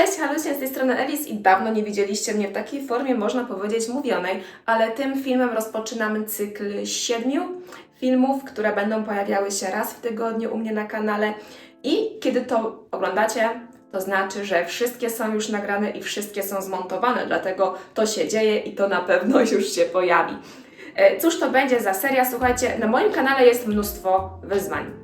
Cześć, Halusia, z tej strony Elis i dawno nie widzieliście mnie w takiej formie, można powiedzieć, mówionej, ale tym filmem rozpoczynamy cykl siedmiu filmów, które będą pojawiały się raz w tygodniu u mnie na kanale i kiedy to oglądacie, to znaczy, że wszystkie są już nagrane i wszystkie są zmontowane, dlatego to się dzieje i to na pewno już się pojawi. E, Cóż to będzie za seria? Słuchajcie, na moim kanale jest mnóstwo wyzwań.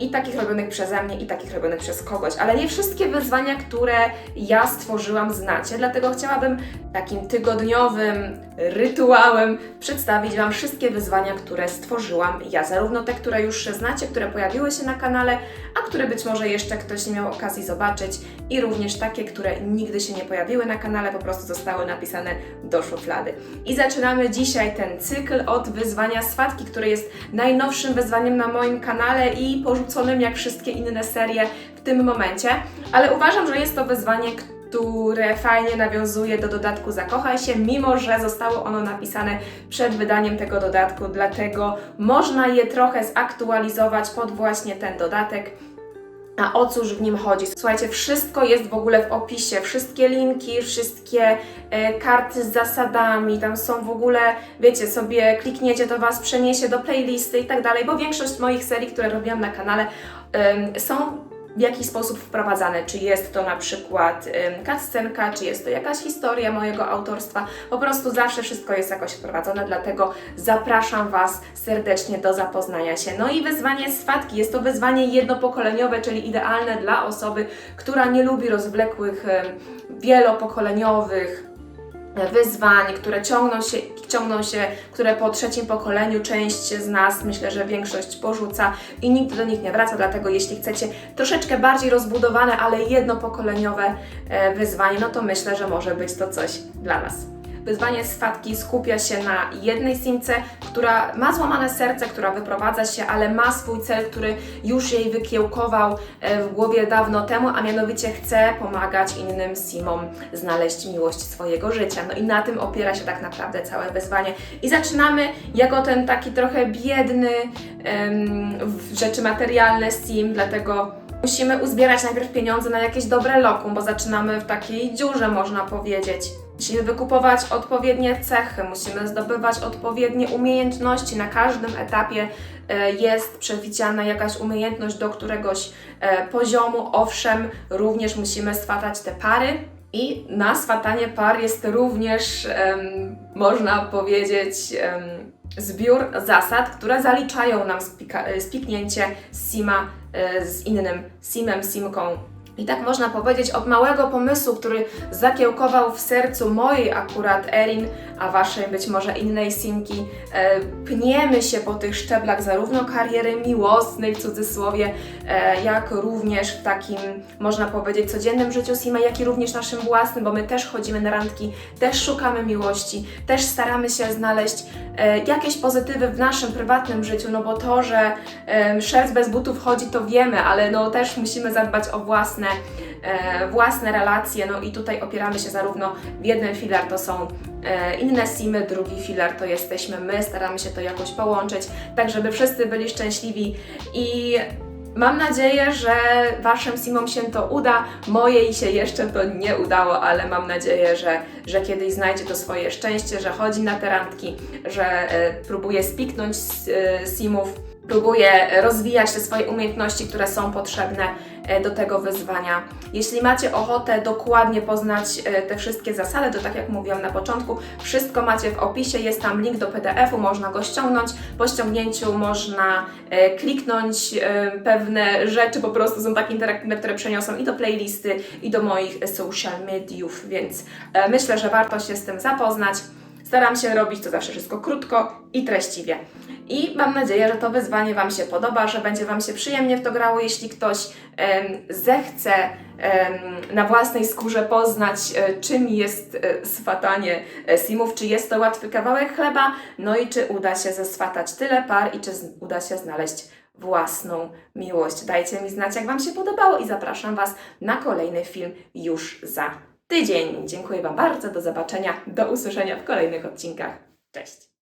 I takich robionych przeze mnie, i takich robionych przez kogoś, ale nie wszystkie wyzwania, które ja stworzyłam, znacie, dlatego chciałabym takim tygodniowym rytuałem przedstawić Wam wszystkie wyzwania, które stworzyłam ja, zarówno te, które już znacie, które pojawiły się na kanale, a które być może jeszcze ktoś nie miał okazji zobaczyć, i również takie, które nigdy się nie pojawiły na kanale, po prostu zostały napisane do szuflady. I zaczynamy dzisiaj ten cykl od wyzwania swatki, które jest najnowszym wyzwaniem na moim kanale i porzuconym jak wszystkie inne serie w tym momencie, ale uważam, że jest to wyzwanie, które fajnie nawiązuje do dodatku Zakochaj się, mimo że zostało ono napisane przed wydaniem tego dodatku, dlatego można je trochę zaktualizować pod właśnie ten dodatek. A o cóż w nim chodzi? Słuchajcie, wszystko jest w ogóle w opisie, wszystkie linki, wszystkie e, karty z zasadami, tam są w ogóle, wiecie, sobie klikniecie, to Was przeniesie do playlisty i tak dalej, bo większość moich serii, które robiłam na kanale, są w jakiś sposób wprowadzane. Czy jest to na przykład ym, cutscenka, czy jest to jakaś historia mojego autorstwa. Po prostu zawsze wszystko jest jakoś wprowadzone, dlatego zapraszam Was serdecznie do zapoznania się. No i wyzwanie swatki. Jest to wyzwanie jednopokoleniowe, czyli idealne dla osoby, która nie lubi rozwlekłych, wielopokoleniowych wyzwań, które ciągną się, ciągną się, które po trzecim pokoleniu część z nas, myślę, że większość porzuca i nigdy do nich nie wraca, dlatego jeśli chcecie troszeczkę bardziej rozbudowane, ale jednopokoleniowe e, wyzwanie, no to myślę, że może być to coś dla Was. Wyzwanie swatki skupia się na jednej simce, która ma złamane serce, która wyprowadza się, ale ma swój cel, który już jej wykiełkował e, w głowie dawno temu, a mianowicie chce pomagać innym simom znaleźć miłość swojego życia. No i na tym opiera się tak naprawdę całe wyzwanie. I zaczynamy jako ten taki trochę biedny em, w rzeczy materialne sim, dlatego musimy uzbierać najpierw pieniądze na jakieś dobre lokum, bo zaczynamy w takiej dziurze, można powiedzieć. Musimy wykupować odpowiednie cechy, musimy zdobywać odpowiednie umiejętności. Na każdym etapie e, jest przewidziana jakaś umiejętność do któregoś e, poziomu. Owszem, również musimy swatać te pary. I na swatanie par jest również, em, można powiedzieć, em, zbiór zasad, które zaliczają nam spika- e, spiknięcie sima e, z innym simem, simką i tak można powiedzieć, od małego pomysłu, który zakiełkował w sercu mojej akurat Erin, a waszej być może innej Simki, e, pniemy się po tych szczeblach zarówno kariery miłosnej w cudzysłowie, e, jak również w takim, można powiedzieć, codziennym życiu Sima, jak i również naszym własnym, bo my też chodzimy na randki, też szukamy miłości, też staramy się znaleźć e, jakieś pozytywy w naszym prywatnym życiu, no bo to, że e, szef bez butów chodzi, to wiemy, ale no też musimy zadbać o własne, e, własne relacje, no i tutaj opieramy się zarówno w jeden filar to są e, inne simy, drugi filar to jesteśmy my, staramy się to jakoś połączyć, tak żeby wszyscy byli szczęśliwi. I Mam nadzieję, że Waszym simom się to uda. Mojej się jeszcze to nie udało, ale mam nadzieję, że, że kiedyś znajdzie to swoje szczęście, że chodzi na te randki, że e, próbuje spiknąć z, e, simów, próbuje rozwijać te swoje umiejętności, które są potrzebne do tego wyzwania. Jeśli macie ochotę dokładnie poznać e, te wszystkie zasady, to tak jak mówiłam na początku, wszystko macie w opisie, jest tam link do PDF-u, można go ściągnąć. Po ściągnięciu można e, kliknąć e, pewne rzeczy, po prostu są takie interaktywne, które przeniosą i do playlisty, i do moich e, social mediów, więc e, myślę, że warto się z tym zapoznać. Staram się robić to zawsze wszystko krótko i treściwie. I mam nadzieję, że to wyzwanie Wam się podoba, że będzie Wam się przyjemnie w to grało. Jeśli ktoś zechce na własnej skórze poznać, e, czym jest e, swatanie e, simów, czy jest to łatwy kawałek chleba, no i czy uda się zeswatać tyle par i czy uda się znaleźć własną miłość. Dajcie mi znać, jak Wam się podobało i zapraszam Was na kolejny film już za tydzień. Dziękuję Wam bardzo, do zobaczenia, do usłyszenia w kolejnych odcinkach. Cześć!